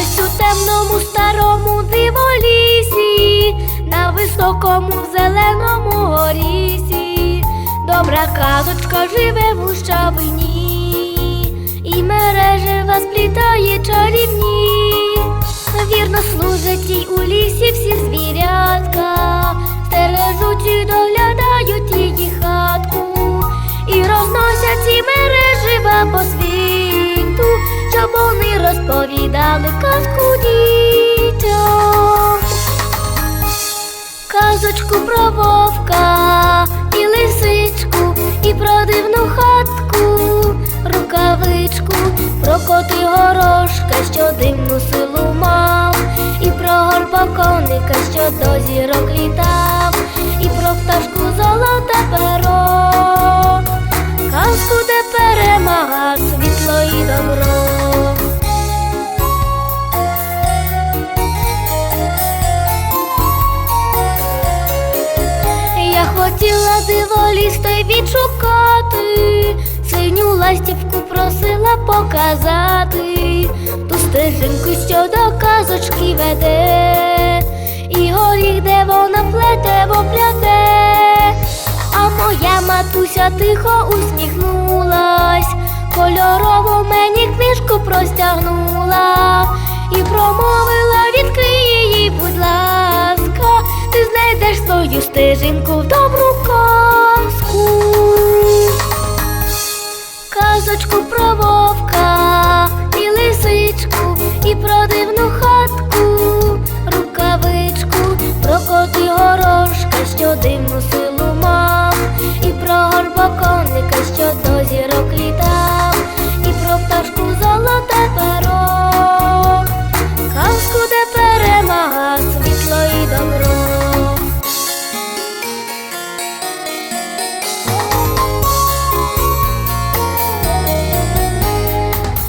у темному старому диволісі, на високому зеленому горісі. Добра казочка живе в гущавині, і мережева сплітає чарівні. Вірно служать їй у лісі всі розповідали казку дітям. Казочку про вовка і лисичку, і про дивну хатку, рукавичку, про коти горошка, що дивну силу мав, і про горбоконика, що до зірок літав, хотіла диволіс той відшукати, синю ластівку просила показати, ту стежинку, що до казочки веде, і горіх, де вона плете, вопляте, а моя матуся тихо усміхнулась, кольорову мені книжку простягнула свою стежинку в добру казку. Казочку про вовка і лисичку, і про дивну хатку, рукавичку, про коти горошка, що дивну силу мав, і про горбоконника, що до зірок літав.